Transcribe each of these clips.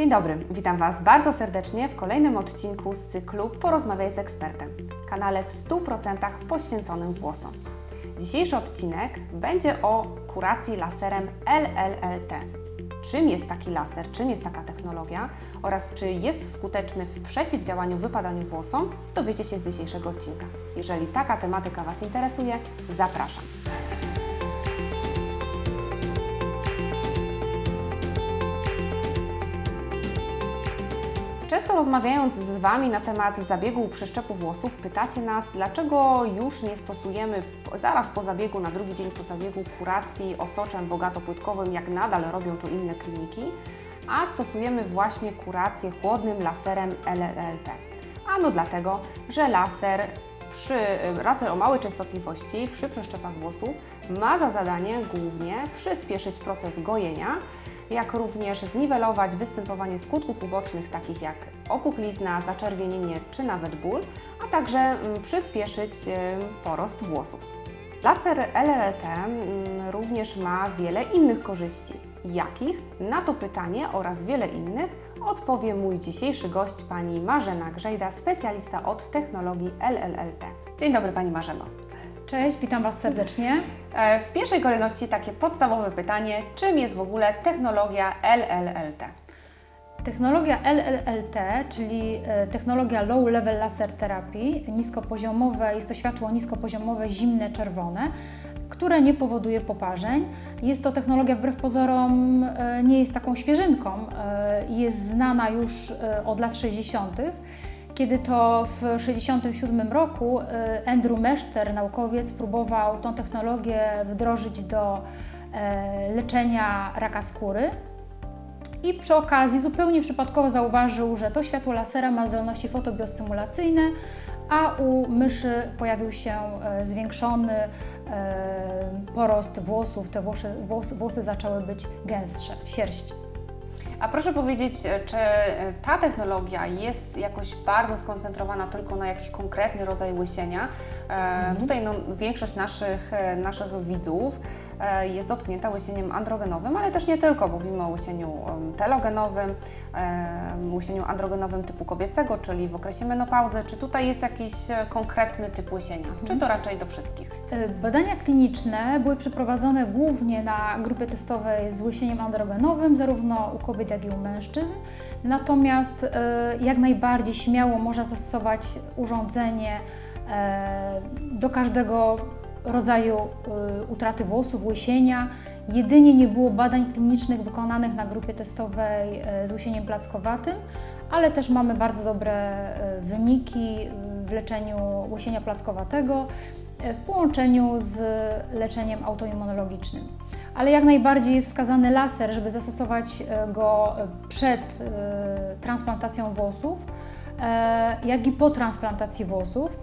Dzień dobry, witam Was bardzo serdecznie w kolejnym odcinku z cyklu Porozmawiaj z ekspertem, kanale w 100% poświęconym włosom. Dzisiejszy odcinek będzie o kuracji laserem LLLT. Czym jest taki laser, czym jest taka technologia oraz czy jest skuteczny w przeciwdziałaniu wypadaniu włosom, dowiecie się z dzisiejszego odcinka. Jeżeli taka tematyka Was interesuje, zapraszam. Często rozmawiając z Wami na temat zabiegu przeszczepu włosów, pytacie nas, dlaczego już nie stosujemy zaraz po zabiegu, na drugi dzień po zabiegu kuracji osoczem bogatopłytkowym, jak nadal robią to inne kliniki, a stosujemy właśnie kurację chłodnym laserem LLT. Ano dlatego, że laser, przy, laser o małej częstotliwości przy przeszczepach włosów ma za zadanie głównie przyspieszyć proces gojenia, jak również zniwelować występowanie skutków ubocznych takich jak opuchlizna, zaczerwienienie czy nawet ból, a także mm, przyspieszyć porost włosów. Laser LLT mm, również ma wiele innych korzyści. Jakich? Na to pytanie oraz wiele innych odpowie mój dzisiejszy gość, pani Marzena Grzejda, specjalista od technologii LLLT. Dzień dobry Pani Marzeno. Cześć, witam Was serdecznie. E, W pierwszej kolejności takie podstawowe pytanie, czym jest w ogóle technologia LLLT? Technologia LLLT, czyli e, technologia Low Level Laser Therapy, niskopoziomowe, jest to światło niskopoziomowe, zimne, czerwone, które nie powoduje poparzeń. Jest to technologia wbrew pozorom e, nie jest taką świeżynką, jest znana już od lat 60. Kiedy to w 1967 roku e, Andrew Meszter, naukowiec, próbował tą technologię wdrożyć do e, leczenia raka skóry. I przy okazji zupełnie przypadkowo zauważył, że to światło lasera ma zdolności fotobiostymulacyjne, a u myszy pojawił się e, zwiększony porost włosów, te włosy, włosy, włosy zaczęły być gęstsze, sierść. A proszę powiedzieć, e, czy e, ta technologia jest jakoś bardzo skoncentrowana tylko na jakiś konkretny rodzaj łysienia? E, Tutaj no, większość naszych, naszych widzów jest dotknięta łysieniem androgenowym, ale też nie tylko. Mówimy o łysieniu telogenowym, łysieniu androgenowym typu kobiecego, czyli w okresie menopauzy. Czy tutaj jest jakiś e, konkretny typ łysienia? Czy to raczej do wszystkich? E, Badania kliniczne były przeprowadzone głównie na grupie testowej z łysieniem androgenowym, zarówno u kobiet, jak i u mężczyzn. Natomiast e, jak najbardziej śmiało można zastosować urządzenie e, do każdego rodzaju e, utraty włosów, łysienia. Jedynie nie było badań klinicznych wykonanych na grupie testowej e, z łysieniem plackowatym, ale też mamy bardzo dobre e, wyniki w leczeniu łysienia plackowatego w połączeniu z leczeniem autoimmunologicznym. Ale jak najbardziej jest wskazany laser, żeby zastosować go przed transplantacją włosów, jak i po transplantacji włosów.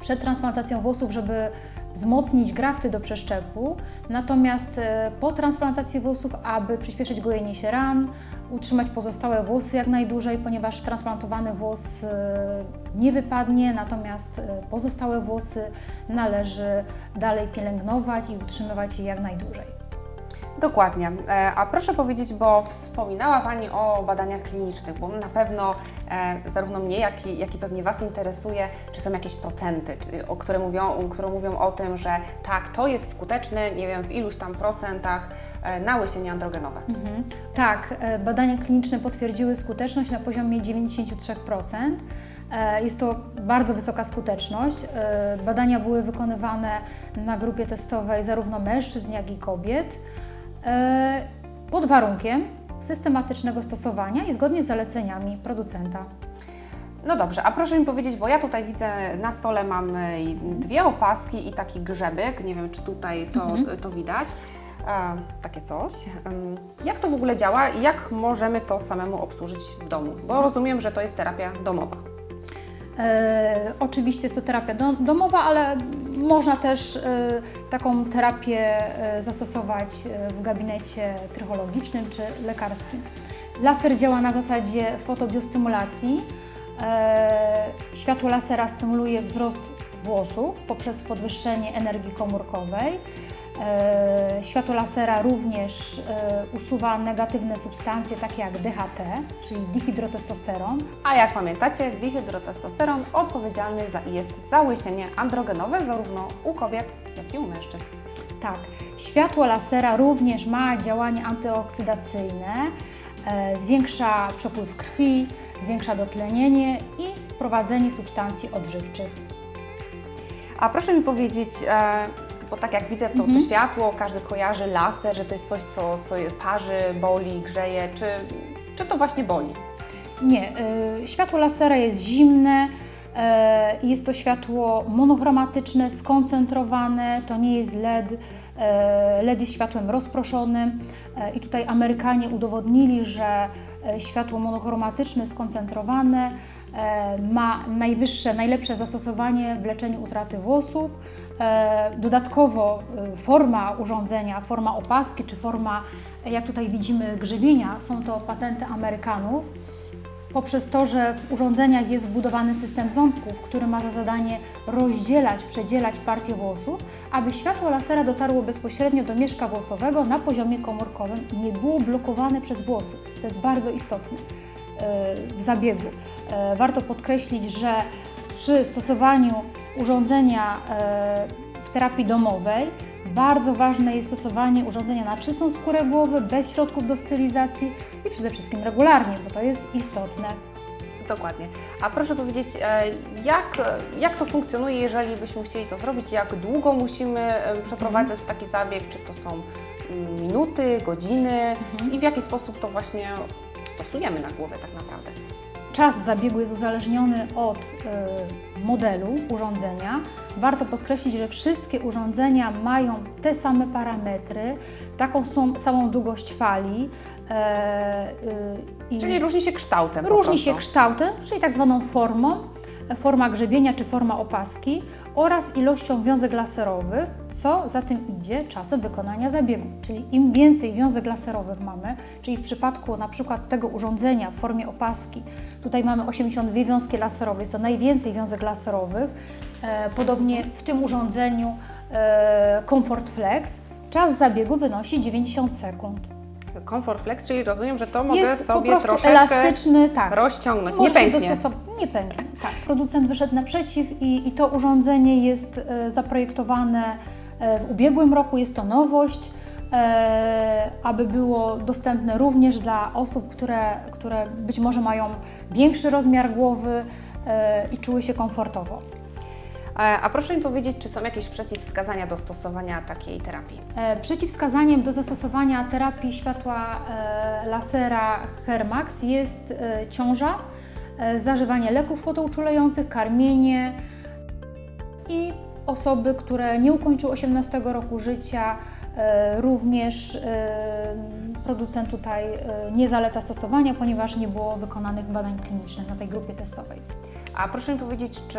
Przed transplantacją włosów, żeby wzmocnić grafty do przeszczepu, natomiast e, po transplantacji włosów, aby przyspieszyć gojenie się ran, utrzymać pozostałe włosy jak najdłużej, ponieważ transplantowany włos e, nie wypadnie, natomiast e, pozostałe włosy należy dalej pielęgnować i utrzymywać je jak najdłużej. Dokładnie. E, A proszę powiedzieć, bo wspominała Pani o badaniach klinicznych, bo na pewno e, zarówno mnie, jak i, jak i pewnie Was interesuje, czy są jakieś procenty, o które, mówią, które mówią o tym, że tak, to jest skuteczne, nie wiem, w iluś tam procentach e, na łysienie androgenowe. Mhm. Tak, badania kliniczne potwierdziły skuteczność na poziomie 93%. E, Jest to bardzo wysoka skuteczność. Badania były wykonywane na grupie testowej zarówno mężczyzn, jak i kobiet, pod warunkiem systematycznego stosowania i zgodnie z zaleceniami producenta. No dobrze, a proszę mi powiedzieć, bo ja tutaj widzę na stole mam e, dwie opaski i taki grzebek, nie wiem czy tutaj to, to widać. E, takie coś. Em, Jak to w ogóle działa i jak możemy to samemu obsłużyć w domu? Bo rozumiem, że to jest terapia domowa. E, oczywiście jest to terapia do, domowa, ale można też e, taką terapię e, zastosować e, w gabinecie trychologicznym czy lekarskim. Laser działa na zasadzie fotobiostymulacji. E, światło lasera stymuluje wzrost włosów poprzez podwyższenie energii komórkowej. E, Światło lasera również e, usuwa negatywne substancje takie jak DHT, czyli dihydrotestosteron, A jak pamiętacie, dihydrotestosteron odpowiedzialny za, jest za łysienie androgenowe zarówno u kobiet, jak i u mężczyzn. Tak, światło lasera również ma działanie antyoksydacyjne, e, zwiększa przepływ krwi, zwiększa dotlenienie i wprowadzenie substancji odżywczych. A proszę mi powiedzieć, bo tak jak widzę to, Mhm. to światło, każdy kojarzy laser, że to jest coś, co, co parzy, boli, grzeje, czy, czy to właśnie boli? Nie, y, światło lasera jest zimne, jest to światło monochromatyczne, skoncentrowane, to nie jest LED. e, LED jest światłem rozproszonym e, i tutaj Amerykanie udowodnili, że e, światło monochromatyczne, skoncentrowane e, ma najwyższe, najlepsze zastosowanie w leczeniu utraty włosów. E, Dodatkowo e, forma urządzenia, forma opaski czy forma, e, jak tutaj widzimy, grzebienia, są to patenty Amerykanów poprzez to, że w urządzeniach jest wbudowany system ząbków, który ma za zadanie rozdzielać, przedzielać partie włosów, aby światło lasera dotarło bezpośrednio do mieszka włosowego na poziomie komórkowym i nie było blokowane przez włosy. To jest bardzo istotne e, w zabiegu. E, Warto podkreślić, że przy stosowaniu urządzenia e, w terapii domowej bardzo ważne jest stosowanie urządzenia na czystą skórę głowy, bez środków do stylizacji i przede wszystkim regularnie, bo to jest istotne. Dokładnie. A proszę powiedzieć, e, jak, jak to funkcjonuje, jeżeli byśmy chcieli to zrobić? Jak długo musimy e, przeprowadzać taki zabieg? Czy to są mm, minuty, godziny? I w jaki sposób to właśnie stosujemy na głowę tak naprawdę? Czas zabiegu jest uzależniony od e, modelu urządzenia. Warto podkreślić, że wszystkie urządzenia mają te same parametry, taką samą długość fali. e, e, i Czyli różni się kształtem. różni się kształtem, czyli tak zwaną formą, forma grzebienia czy forma opaski oraz ilością wiązek laserowych, co za tym idzie czasem wykonania zabiegu. Czyli im więcej wiązek laserowych mamy, czyli w przypadku na przykład tego urządzenia w formie opaski, tutaj mamy 82 wiązki laserowe, jest to najwięcej wiązek laserowych. E, podobnie w tym urządzeniu e, Comfort Flex czas zabiegu wynosi 90 sekund. Comfort Flex, czyli rozumiem, że to mogę Jest po sobie prostu troszeczkę elastyczny, tak. rozciągnąć. Nie Może się pęknie. dostosować. Nie pęknie, tak. Producent wyszedł naprzeciw i, i to urządzenie jest e, zaprojektowane e, w ubiegłym roku, jest to nowość, e, aby było dostępne również dla osób, które, które być może mają większy rozmiar głowy i czuły się komfortowo. A proszę mi powiedzieć, czy są jakieś przeciwwskazania do stosowania takiej terapii? Przeciwwskazaniem do zastosowania terapii światła lasera Hermax jest ciąża, zażywanie leków fotouczulających, karmienie i osoby, które nie ukończyły 18 roku życia, e, również e, producent tutaj e, nie zaleca stosowania, ponieważ nie było wykonanych badań klinicznych na tej grupie testowej. A proszę mi powiedzieć, czy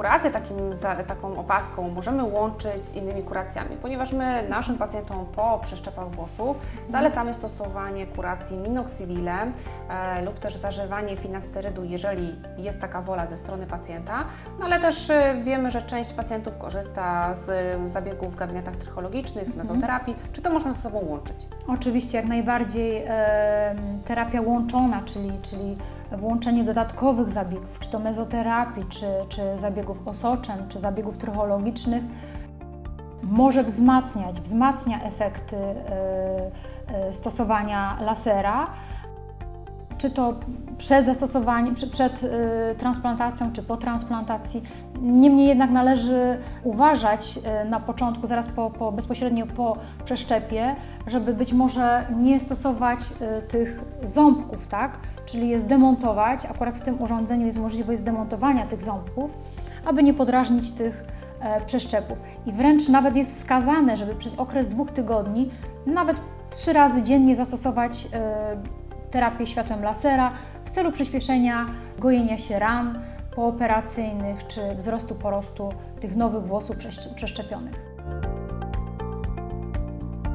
kurację takim, za, taką opaską możemy łączyć z innymi kuracjami? Ponieważ my naszym pacjentom po przeszczepach włosów zalecamy stosowanie kuracji minoxidilem e, lub też zażywanie finasterydu, jeżeli jest taka wola ze strony pacjenta. No ale też e, wiemy, że część pacjentów korzysta z e, zabiegów w gabinetach trychologicznych, z mezoterapii. Czy to można ze sobą łączyć? Oczywiście jak najbardziej em, terapia łączona, czyli, czyli włączenie dodatkowych zabiegów, czy to mezoterapii, czy, czy zabiegów osoczem, czy zabiegów trychologicznych, może wzmacniać, wzmacnia efekty e, e, stosowania lasera, czy to przed zastosowaniem, przed y, transplantacją, czy po transplantacji. Niemniej jednak należy uważać na początku, zaraz po, po, bezpośrednio po przeszczepie, żeby być może nie stosować tych ząbków, tak? Czyli je zdemontować. Akurat w tym urządzeniu jest możliwość zdemontowania tych ząbków, aby nie podrażnić tych e, przeszczepów. I wręcz nawet jest wskazane, żeby przez okres dwóch tygodni, nawet trzy razy dziennie zastosować e, terapię światłem lasera w celu przyspieszenia gojenia się ran pooperacyjnych czy wzrostu porostu tych nowych włosów przeszcz- przeszczepionych.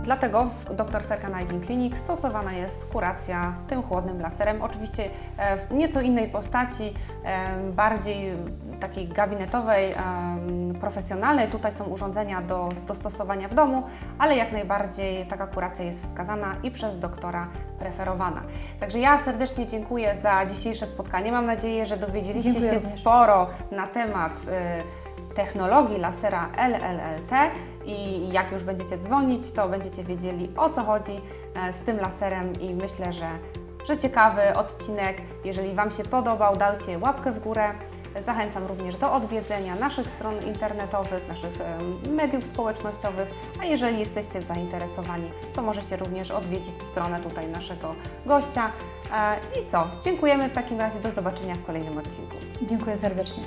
Dlatego w Dr. Serka Nighting Clinic stosowana jest kuracja tym chłodnym laserem. Oczywiście e, w nieco innej postaci, bardziej takiej gabinetowej, profesjonalnej. Tutaj są urządzenia do, do stosowania w domu, ale jak najbardziej taka kuracja jest wskazana i przez doktora preferowana. Także ja serdecznie dziękuję za dzisiejsze spotkanie. Mam nadzieję, że dowiedzieliście Dziękuję się również. sporo na temat y, technologii lasera LLLT i jak już będziecie dzwonić, to będziecie wiedzieli o co chodzi e, z tym laserem i myślę, że, że ciekawy odcinek. Jeżeli Wam się podobał, dajcie łapkę w górę. Zachęcam również do odwiedzenia naszych stron internetowych, naszych mediów społecznościowych, a jeżeli jesteście zainteresowani, to możecie również odwiedzić stronę tutaj naszego gościa. E, I co? Dziękujemy w takim razie, do zobaczenia w kolejnym odcinku. Dziękuję serdecznie.